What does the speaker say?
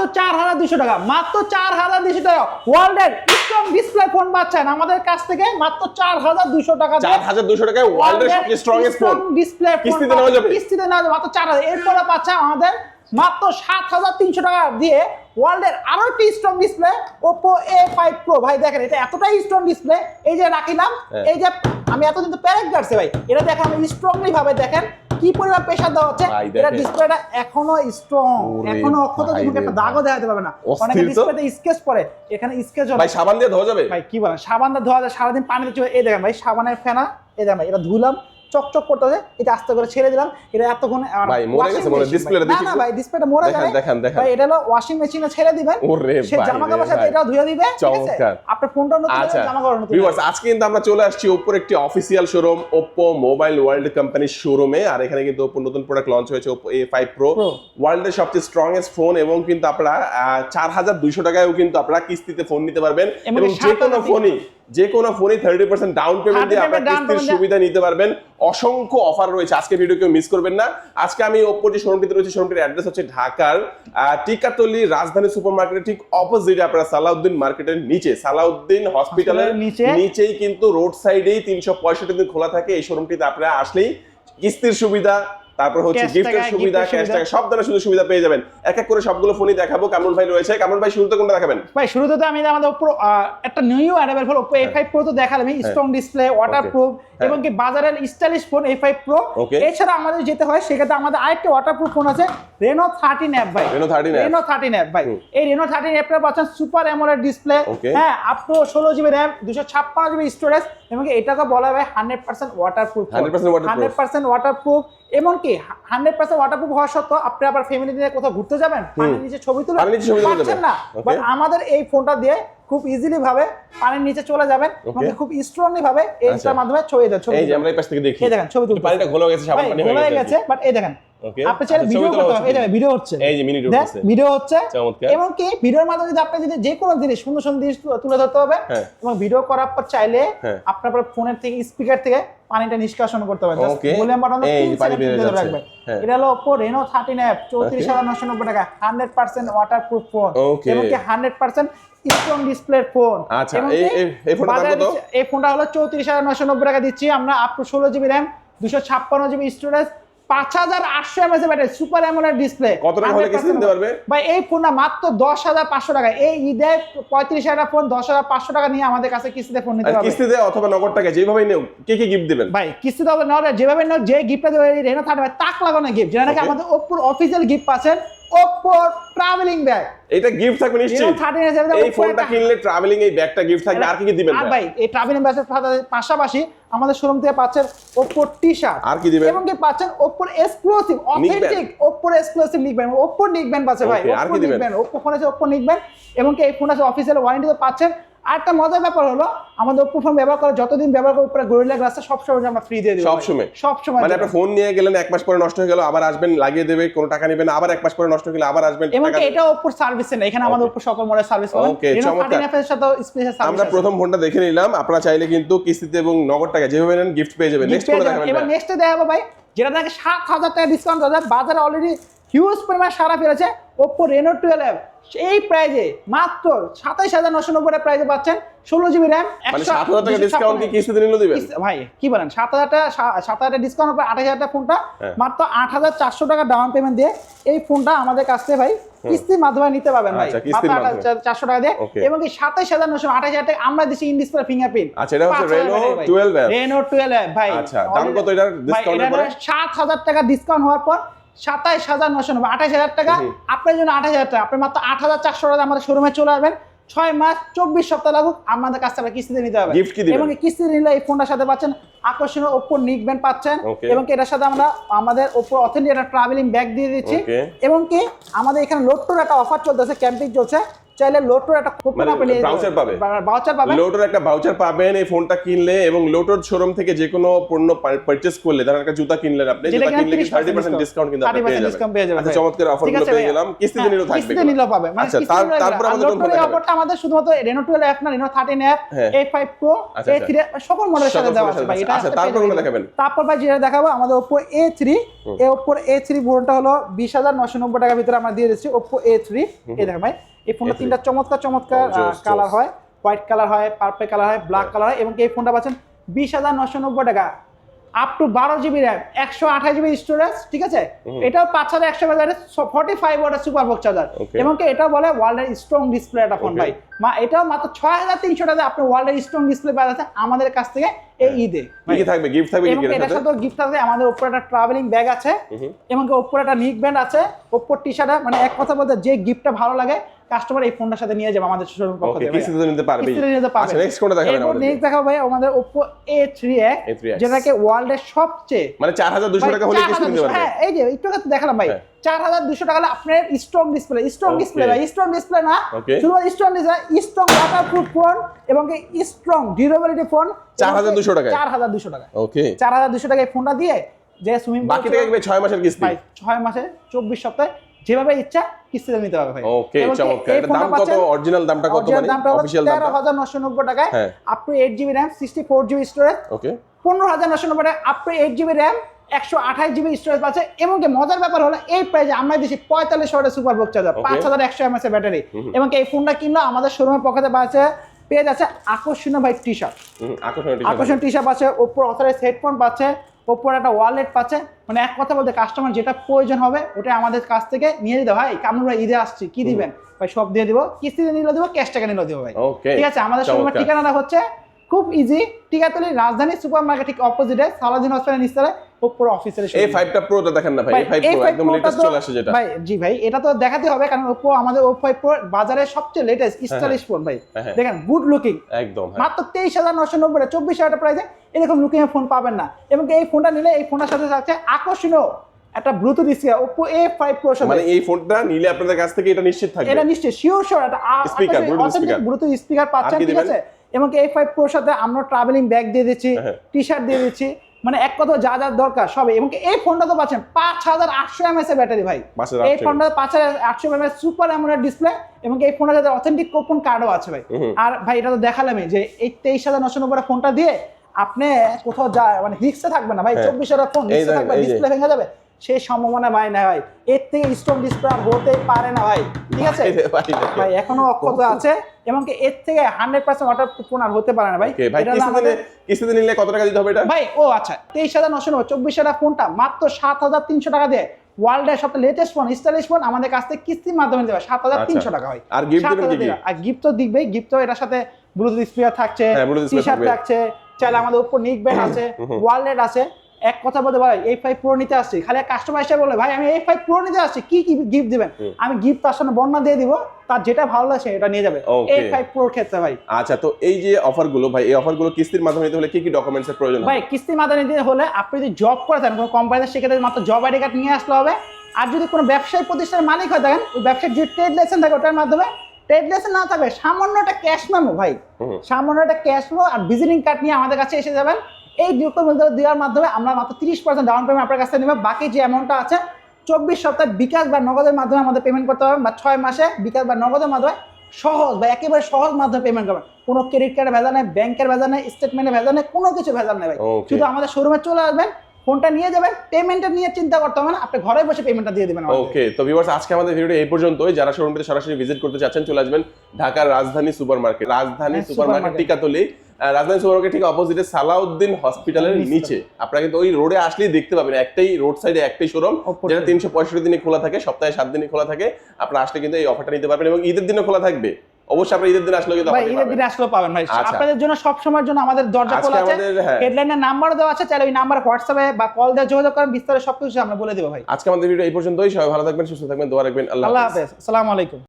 মাত্র চার হাজার দুশো টাকা মাত্র চার হাজার দুশো টাকা ওয়ার্ল্ডের ডিসপ্লে ফোন পাচ্ছেন আমাদের কাছ থেকে মাত্র চার হাজার দুশো টাকা চার হাজার দুশো টাকায় ওয়ার্ল্ডের সবচেয়ে স্ট্রংগেস্ট ফোন ডিসপ্লে কিস্তিতে নেওয়া যাবে? কিস্তিতে নেওয়া যাবে মাত্র চার হাজার এরপরে পাচ্ছে আমাদের মাত্র সাত হাজার তিনশো টাকা দিয়ে ওয়ার্ল্ডের আরও একটি strong display Oppo A five pro ভাই দেখেন এটা এতটাই স্ট্রং ডিসপ্লে এই যে রাখিলাম হ্যাঁ। এই যে আমি এতদিন তো প্যারেক কাটছে ভাই এটা দেখেন আমি স্ট্রংলি ভাবে দেখেন কি পরিমাণ প্রেসার দেওয়া হচ্ছে? এটা। ডিসপ্লেটা এখনও স্ট্রং এখনও অক্ষত তুমি একটা দাগও দেখাতে পারবে না। অনেকে ডিসপ্লেতে স্কেচ পড়ে এখানে স্কেচ ভাই সাবান দিয়ে ধোয়া যাবে? ভাই কি বলেন? সাবান দিয়ে ধোয়া যায় সারাদিন পানিতে চলে এই দেখেন ভাই সাবানের ফেনা এই দেখেন ভাই এটা ধুলাম চকচক করতেছে এটা আস্তে করে ছেড়ে দিলাম এটা এতক্ষণ ভাই, মরে গেছে মনে ডিসপ্লেটা দেখি না ভাই ডিসপ্লেটা মরে যাবে। দেখান, দেখান। ভাই এটা হলো ওয়াশিং মেশিনে ছেড়ে দিবেন। ওরে সে ভাই জামা রে কাপড়ের সাথে। এটাও ধুয়ে দিবে ঠিক আছে? চমৎকার। আপনার ফোনটা নতুন আচ্ছা জামা কাপড় নতুন ভিউয়ার্স আজকে কিন্তু আমরা চলে আসছি ওপ্পোর একটি official showroom Oppo mobile world কোম্পানির শোরুমে আর এখানে কিন্তু ওপ্পো নতুন প্রোডাক্ট লঞ্চ হয়েছে এ ফাইভ প্রো Pro। ওয়ার্ল্ডের সবচেয়ে স্ট্রংগেস্ট ফোন এবং কিন্তু আপনারা চার হাজার দুইশো টাকায়ও কিন্তু আপনারা কিস্তিতে ফোন নিতে পারবেন। এবং যে কোনো ফোনই যে কোনো ফোনই থার্টি পার্সেন্ট ডাউন পেমেন্ট দিয়ে 30% আপনারা কিস্তির সুবিধা নিতে পারবেন। অসংখ্য অফার রয়েছে। আজকে ভিডিও কেউ মিস করবেন না। আজকে আমি ওপ্পো যে শোরুমটিতে রয়েছে শোরুমটির অ্যাড্রেস হচ্ছে ঢাকার টিকাতলি রাজধানী সুপার মার্কেটের ঠিক অপোজিটে আপনারা সালাউদ্দিন মার্কেটের নিচে। সালাউদ্দিন হসপিটালের। নিচেই কিন্তু রোড সাইডেই তিনশো পঁয়ষট্টি দিন খোলা থাকে এই শোরুমটিতে আপনারা আসলেই কিস্তির সুবিধা তারপর হচ্ছে গিফটের সুবিধা ক্যাশ টাকা সব ধরনের সুযোগ সুবিধা পেয়ে যাবেন। এক এক করে সবগুলো ফোনই দেখাবো কামরুল ভাই রয়েছে। কামরুল ভাই শুরুতে কোনটা দেখাবেন? ভাই শুরুতে তো আমি আমাদের উপর একটা নিউ অ্যাডাবেল ওপো এ ফাইভ প্রো তো দেখালাম স্ট্রং ডিসপ্লে ওয়াটার প্রুফ হ্যাঁ। এবং কি বাজারের stylish phone A five pro Okay. এছাড়া আমাদের যেতে হয় সেক্ষেত্রে আমাদের আরেকটা ওয়াটার প্রুফ ফোন আছে রেনো থার্টিন অ্যাপ ভাই। Reno 13 app। Reno thirteen app ভাই। এই রেনো থার্টিন অ্যাপটা পাচ্ছেন সুপার অ্যামোলেড ডিসপ্লে হ্যাঁ আপ টু ষোলো জিবি র্যাম দুশো ছাপ্পান্ন জিবি স্টোরেজ এবং এটাকে বলা হয় hundred percent waterproof hundred percent waterproof এমনকি হান্ড্রেড পার্সেন্ট ওয়াটারপ্রুফ হওয়া সত্ত্বেও আপনি আবার ফ্যামিলি নিয়ে কোথাও ঘুরতে যাবেন? পানির ছবি তুলে পানির নিচে ছবি তুলে পারছেন না? বাট আমাদের এই ফোনটা দিয়ে খুব ইজিলি ভাবে পানির নিচে চলে যাবেন এবং খুব স্ট্রংলি ভাবে আচ্ছা। এইটার মাধ্যমে ছবি দেন ছবি এই যে আমরা এই পাশ থেকে দেখি। এই দেখেন ছবি তুলতে পানিটা ঘোলা গেছে সাবান পানি হয়ে গেছে বাট এই দেখেন আপনি চাইলে আচ্ছা, ভিডিও করতে পারেন। এই দেখেন ভিডিও হচ্ছে। এই যে মিনিট হচ্ছে ভিডিও হচ্ছে চমৎকার। এবং কি ভিডিওর মাধ্যমে যদি আপনি যদি যে কোনো জিনিস সুন্দর সুন্দর জিনিস তুলে ধরতে হবে হ্যাঁ। এবং ভিডিও করার পর চাইলে হ্যাঁ। আপনার ফোনের থেকে স্পিকার থেকে পানিটা নিষ্কাশন করতে হবে ভলিউম বাটন। রাখবেন। হ্যাঁ। এটা হলো Oppo Reno 13 অ্যাপ 34990 টাকা 100% ওয়াটারপ্রুফ ফোন Okay. এবং কি 100% স্ট্রং ডিসপ্লে ফোন এই- এই- হলো চৌত্রিশ হাজার নশো নব্বই ফোনটা হলো 34990 টাকা দিচ্ছি আমরা up to 16 GB RAM 256 GB storage পাঁচ হাজার আটশো এমএস ব্যাটারি সুপার ডিসপ্লে কত টাকা হলে কিস্তি দিতে পারবে? ভাই এই ফোনটা মাত্র দশ হাজার পাঁচশো টাকা। এই ঈদে পঁয়ত্রিশ হাজার ফোন দশ হাজার পাঁচশো টাকা নিয়ে আমাদের কাছে কিস্তিতে ফোন নিতে কিস্তি হবে। কিস্তিতে অথবা নগদ টাকা যেভাবে নেও কে কি গিফট দিবেন? ভাই কিস্তিতে হবে নগদ যেভাবে নেও যে গিফটটা দেবে রেনো থার্টি তাক লাগানো গিফট যেটা নাকি আমাদের অফিসিয়াল গিফট পাচ্ছেন। ওপ্পো ট্রাভেলিং ব্যাগ এটা গিফট থাকবে নিশ্চয়ই 13 এর এই ফোনটা কিনলে ট্রাভেলিং এই ব্যাগটা গিফট থাকবে। আর কি কি দিবেন আর ভাই? এই ট্রাভেলিং ব্যাগের পাশাপাশি আমাদের শোরুম থেকে পাচ্ছেন ওপো টি শার্ট আর কি দিবেন? এবং কি পাচ্ছেন ওপ্পোর এক্সক্লুসিভ অথেন্টিক ওপো এক্সক্লুসিভ লিখবেন ওপো লিখবেন পাচ্ছে ভাই। দিবেন? লিখবেন ওপ্পো ফোন আছে লিখবেন এবং কি এই ফোন আছে অফিসিয়াল ওয়ারেন্টি তো পাচ্ছেন আরেকটা মজার ব্যাপার হলো আমাদের ওপ্পো ফোন ব্যবহার করে যতদিন ব্যবহার করে উপরে গরিলা গ্লাসটা সবসময় আমরা ফ্রি দিয়ে দিই সবসময়? সবসময় মানে দেব। আপনি ফোন নিয়ে গেলেন এক মাস পরে নষ্ট হয়ে গেল আবার আসবেন লাগিয়ে দেবে কোনো টাকা নেবেন আবার এক মাস পরে নষ্ট হয়ে গেলে আবার আসবেন এবং কি এটা ওপ্পোর সার্ভিস না এখানে আমাদের ওপ্পো সকল মডেল সার্ভিস পাবেন Okay, রেনো চমৎকার। আমরা প্রথম ফোনটা দেখে নিলাম আপনারা চাইলে কিন্তু কিস্তিতে এবং নগদ টাকা যেভাবে নেন গিফট পেয়ে যাবেন নেক্সট কোনটা দেখাবেন এবার? নেক্সটে দেখাবো ভাই যেটা দেখে সাত হাজার টাকা ডিসকাউন্ট যায় বাজারে অলরেডি হিউজ পরিমাণ সারা ফেলেছে ওপ্পো রেনো টুয়েলভ এই প্রাইজে মাত্র সাতাইশ হাজার নশো নব্বই প্রাইজে পাচ্ছেন ষোলো জিবি র্যাম মানে নিলে দিবেন? ভাই কি বলেন? সাত হাজার টাকা সাত হাজার ডিসকাউন্ট হবে আঠাশ হাজার ফোনটা হ্যাঁ। মাত্র আট হাজার চারশো টাকা ডাউন পেমেন্ট দিয়ে এই ফোনটা আমাদের কাছ থেকে ভাই কিস্তির মাধ্যমে নিতে পারবেন ভাই। আচ্ছা। চারশো টাকা দিয়ে। এবং সাতাইশ হাজার নশো আঠাশ হাজার টাকা আমরা দিচ্ছি ইন ডিসপ্লে ফিঙ্গারপ্রিন্ট আচ্ছা, এটা হচ্ছে Reno 12 রেনো টুয়েলভ ভাই। আচ্ছা, দাম কত এটার discount সাত হাজার টাকা ডিসকাউন্ট হওয়ার পর সাতাইশ হাজার নশো নব্বই আঠাশ হাজার টাকা। আপনার জন্য আঠাশ হাজার টাকা। আপনি মাত্র আট হাজার চারশো টাকা আমাদের শোরুমে চলে আসবেন। ছয় মাস চব্বিশ সপ্তাহ লাগুক আমাদের কাছ থেকে কিস্তিতে নিতে হবে? এবং কিস্তি কিস্তিতে নিলে এই ফোনটার সাথে পাচ্ছেন আকর্ষণীয় ওপো নিক ব্যান্ড পাচ্ছেন। এবং কি এটার সাথে আমরা আমাদের ওপো অথেন্টিক একটা ট্রাভেলিং ব্যাগ দিয়ে দিচ্ছি। এবং কি আমাদের এখানে লোট্টোর একটা অফার চলতেছে ক্যাম্পিং চলছে। চাইলে লোডটোর একটা কুপন আপনি? ভাউচার পাবেন লোটোর একটা ভাউচার পাবেন এই ফোনটা কিনলে এবং লোটোর শোরুম থেকে যে কোনো পণ্য পারচেজ করলে ধরেন একটা জুতা কিনলেন আপনি জুতা কিনলে 30% ডিসকাউন্ট কিন্তু আপনি পেয়ে যাবেন। আচ্ছা চমৎকার ঠিক অফারগুলো আছে পেয়ে গেলাম। কিস্তিতে হ্যাঁ, নিলেও থাকবে কিস্তিতে এগুলো। নিলেও পাবে। মানে আচ্ছা তারপর আমাদের কোন ফোন অফারটা আমাদের শুধুমাত্র রেনো টুয়েলভ অ্যাপ না রেনো থার্টিন অ্যাপ হ্যাঁ। এ ফাইভ প্রো আচ্ছা, আচ্ছা। থ্রি সকল মডেলের সাথে দেওয়া আছে ভাই। এটা আচ্ছা তারপর কোনটা দেখাবেন। তারপর ভাই যেটা দেখাবো আমাদের এ থ্রি এই ওপোর এ থ্রি ফোনটা হলো বিশ হাজার নশো নব্বই টাকার ভিতরে আমরা দিয়ে দিচ্ছি এ থ্রি এই দেখেন ভাই। এই ফোনটা তিনটা চমৎকার চমৎকার কালার হয়। হোয়াইট কালার হয় পার্পল কালার হয় ব্ল্যাক কালার হয় এবং এই ফোনটা পাচ্ছেন বিশ হাজার নশো নব্বই টাকা। আপ টু বারো জিবি র্যাম একশো আঠাশ জিবি স্টোরেজ ঠিক আছে? এটাও পাঁচ হাজার একশো বাজারে ফর্টি ফাইভ ওয়াটের সুপার বক্স চার্জার এবং কি এটাও বলে ওয়ার্ল্ডের স্ট্রং ডিসপ্লে একটা ফোন ভাই। মা এটাও মাত্র ছয় হাজার তিনশো টাকা আপনি ওয়ার্ল্ডের স্ট্রং ডিসপ্লে পাওয়া যাচ্ছে আমাদের কাছ থেকে এই ঈদে কি কি থাকবে? গিফট থাকবে এবং এটার সাথে? গিফট আছে আমাদের উপরে একটা ট্রাভেলিং ব্যাগ আছে। এবং ওপরে একটা নিক ব্যান্ড আছে ওপর টি শার্ট মানে এক কথা বলতে যে গিফটটা ভালো লাগে কাস্টমার এই ফোনটার সাথে নিয়ে যাবে আমাদের শোরুম পক্ষ থেকে কিস্তিতে নিতে পারবে? কিস্তিতে নিতে পারবে। আচ্ছা নেক্সট কোনটা দেখাবেন আমাদের নেক্সট দেখাবো ভাই আমাদের থ্রি A3X যেটাকে ওয়ার্ল্ডের সবচেয়ে মানে 4200 টাকা হলে কিস্তি নিতে পারবে? হ্যাঁ এই যে একটু আগে দেখালাম ভাই। হ্যাঁ। চার হাজার দুশো টাকা হলে আপনার স্ট্রং ডিসপ্লে স্ট্রং ডিসপ্লে ভাই স্ট্রং ডিসপ্লে না. শুধুমাত্র strong display strong waterproof phone এবং স্ট্রং ডিউরেবিলিটি ফোন 4200 টাকায়? চার হাজার দুশো টাকা ওকে চার হাজার দুশো টাকায় ফোনটা দিয়ে যে সুইমিং বাকি থেকে থাকবে 6 মাসের কিস্তি? ভাই ছয় মাসে চব্বিশ সপ্তাহে যেভাবে ইচ্ছা কিস্তিতে নিতে ভাই। ওকে চমৎকার। এটা দাম কত? অরিজিনাল দামটা কত মানে? অফিশিয়াল তেরো দামটা? হাজার নশো নব্বই টাকায়। Up to eight GB RAM sixty four GB storage okay পনেরো হাজার নশো নব্বই টাকা up to eight GB RAM একশো আঠাশ জিবি স্টোরেজ আছে এবং কি মজার ব্যাপার হলো এই প্রাইজে আমরা দিচ্ছি পঁয়তাল্লিশ ওয়াটের সুপার বক্স চার্জার. পাঁচ হাজার একশো এমএস এর ব্যাটারি এবং এই ফোনটা কিনলো আমাদের শোরুমের পক্ষে পাচ্ছে পেয়ে যাচ্ছে আকর্ষণীয় ভাই টি শার্ট আকর্ষণীয় টি শার্ট পাচ্ছে ওপর অথরাইজ হেডফোন পাচ্ছে ওপর একটা ওয়ালেট পাচ্ছে মানে এক কথা বলতে কাস্টমার যেটা প্রয়োজন হবে ওটা আমাদের কাছ থেকে নিয়ে দিতে ভাই আমরা ভাই ঈদে আসছি কি দিবেন? ভাই সব দিয়ে দিব কিস্তিতে নিলে দিব ক্যাশ টাকা নিলে দিব ভাই। ঠিক আছে? আমাদের শোরুমের ঠিকানাটা হচ্ছে খুব ইজি টিকাতলি রাজধানী সুপার মার্কেট ঠিক অপোজিটে সালাদিন হসপিটাল নিস্তারে ওপর অফিসের এই 5টা প্রোটা দেখেন না ভাই এই 5 প্রো একদম লেটেস্ট চলে আসে যেটা। ভাই জি ভাই এটা তো দেখাতে হবে কারণ ওপো আমাদের ওপো প্রো বাজারের সবচেয়ে লেটেস্ট স্টাইলিশ ফোন ভাই। হ্যাঁ, হ্যাঁ। দেখেন গুড লুকিং একদম হ্যাঁ। মাত্র হাজার প্রাইসে এরকম লুকিং ফোন পাবেন না। এবং এই ফোনটা নিলে এই ফোনটার সাথে থাকছে আকর্ষণীয় একটা Bluetooth speaker Oppo A five pro মানে এই ফোনটা নিলে আপনাদের কাছ থেকে এটা নিশ্চিত থাকবে। এটা নিশ্চয়ই শিওর শিওর একটা speaker। ব্লুটুথ স্পিকার পাচ্ছেন ঠিক আছে? এবং সাথে আমরা ট্রাভেলিং ব্যাগ দিয়ে দিচ্ছি হ্যাঁ। টি শার্ট দিয়ে দিচ্ছি মানে এক কথা যা যা দরকার সবই। এবং এই ফোনটা তো পাচ্ছেন পাঁচ হাজার আটশো এমএস এর ব্যাটারি ভাই। 5800 এই ফোনটা পাঁচ হাজার আটশো এমএস সুপার অ্যামোলেড ডিসপ্লে এবং এই ফোনটা যাদের অথেন্টিক কোপন কার্ডও আছে ভাই। আর ভাই এটা তো দেখালামই যে এই তেইশ হাজার নশো নব্বই ফোনটা দিয়ে আপনি কোথাও যা মানে রিক্সে থাকবে না ভাই হ্যাঁ। চব্বিশ হাজার ফোন রিক্সে থাকবে ডিসপ্লে ভেঙে যাবে। সেই সম্ভাবনা ভাই না ভাই। এর থেকে স্ট্রং ডিসপ্লে হতেই পারে না ভাই। ঠিক আছে? ভাই এখনও অক্ষত আছে এবং এর থেকে হান্ড্রেড পার্সেন্ট ওয়াটার প্রুফ আর হতে পারে না ভাই। কিস্তিতে নিলে- কত টাকা দিতে হবে এটা? ভাই ও আচ্ছা তেইশ হাজার নশো নব্বই চব্বিশ হাজার ফোনটা মাত্র সাত হাজার তিনশো টাকা দিয়ে ওয়ার্ল্ডের সবচেয়ে লেটেস্ট ফোন স্টাইলিশ ফোন আমাদের কাছ থেকে কিস্তির মাধ্যমে দেবে সাত হাজার তিনশো আচ্ছা। টাকা ভাই। আর কি? আর গিফট তো দিবেই গিফট তো এটার সাথে ব্লুটুথ স্পিকার থাকছে হ্যাঁ, টি শার্ট থাকছে চাইলে আমাদের উপর নিক ব্যান্ড আছে। ওয়ালেট আছে। এক কথা বলতে ভাই এই ফাইভ প্রো নিতে আসছি। খালি কাস্টমার এসে বলে ভাই আমি এই ফাইভ প্রো নিতে আসছি কি কি গিফট দিবেন? আমি গিফট তার সামনে বর্ণনা দিয়ে দিব তার যেটা ভালো লাগছে এটা নিয়ে যাবে। এই ফাইভ প্রোর ক্ষেত্রে ভাই। আচ্ছা তো এই যে অফারগুলো ভাই এই অফারগুলো কিস্তির মাধ্যমে নিতে হলে কি কি ডকুমেন্টস এর প্রয়োজন ভাই কিস্তির মাধ্যমে দিতে হলে আপনি যদি জব করে থাকেন কোনো কোম্পানিতে সেক্ষেত্রে মাত্র জব আইডি কার্ড নিয়ে আসলে হবে। আর যদি কোনো ব্যবসায়ী প্রতিষ্ঠানের মালিক হয়ে থাকেন ওই ব্যবসায়িক যে ট্রেড লাইসেন্স থাকে ওটার মাধ্যমে ট্রেড লাইসেন্স না থাকবে সামান্য একটা ক্যাশ মেমো ভাই। সামান্য একটা ক্যাশ মেমো আর ভিজিটিং কার্ড নিয়ে আমাদের কাছে এসে যাবেন। এই ডকুমেন্ট দেওয়ার মাধ্যমে আমরা মাত্র তিরিশ পার্সেন্ট ডাউন পেমেন্ট আপনার কাছে নেবে। বাকি যে অ্যামাউন্টটা আছে চব্বিশ সপ্তাহে বিকাশ বা নগদের মাধ্যমে আমাদের পেমেন্ট করতে হবে বা ছয় মাসে বিকাশ বা নগদের মাধ্যমে সহজ বা একেবারে সহজ মাধ্যমে পেমেন্ট করবেন। কোনো ক্রেডিট কার্ডে ভেজা নেই ব্যাংকের ভেজা নেই স্টেটমেন্টে ভেজা নেই কোনো কিছু ভেজা নেই ভাই। শুধু আমাদের শোরুমে চলে আসবেন ফোনটা নিয়ে যাবেন পেমেন্টের নিয়ে চিন্তা করতে হবে না আপনি ঘরে বসে পেমেন্টটা দিয়ে দেবেন ওকে তো ভিউয়ার্স আজকে আমাদের ভিডিওটা এই পর্যন্তই। যারা শোরুমটিতে সরাসরি ভিজিট করতে চাচ্ছেন চলে আসবেন ঢাকার রাজধানী সুপার মার্কেট রাজধানী হ্যাঁ, সুপার মার্কেট টিকাতলি। রাজধানী সুপার ঠিক অপোজিটে সালাউদ্দিন হসপিটালের নিচে। আপনারা কিন্তু ওই রোডে আসলেই দেখতে পাবেন একটাই রোড সাইডে একটাই শোরুম যেটা তিনশো পঁয়ষট্টি দিনে খোলা থাকে সপ্তাহে সাত দিনে খোলা থাকে। আপনারা আসলে কিন্তু এই অফারটা নিতে পারবেন এবং ঈদের দিনে খোলা থাকবে। অবশ্যই আপনারা ঈদের দিন আসলে কিন্তু ভাই ঈদের। দিনে আসলেও পাবেন ভাই। আচ্ছা। আপনাদের জন্য সব সময়ের জন্য আমাদের দরজা খোলা আছে। হ্যাঁ। হেডলাইনের নাম্বারও দেওয়া আছে চাইলে ওই নাম্বার হোয়াটসঅ্যাপে বা কল দিয়ে যোগাযোগ করেন বিস্তারিত সবকিছু আমরা বলে দেবো ভাই। আজকে আমাদের ভিডিও এই পর্যন্তই। সবাই ভালো থাকবেন সুস্থ থাকবেন দোয়া রাখবেন। আল্লাহ হাফেজ। আসসালামু আলাইকুম।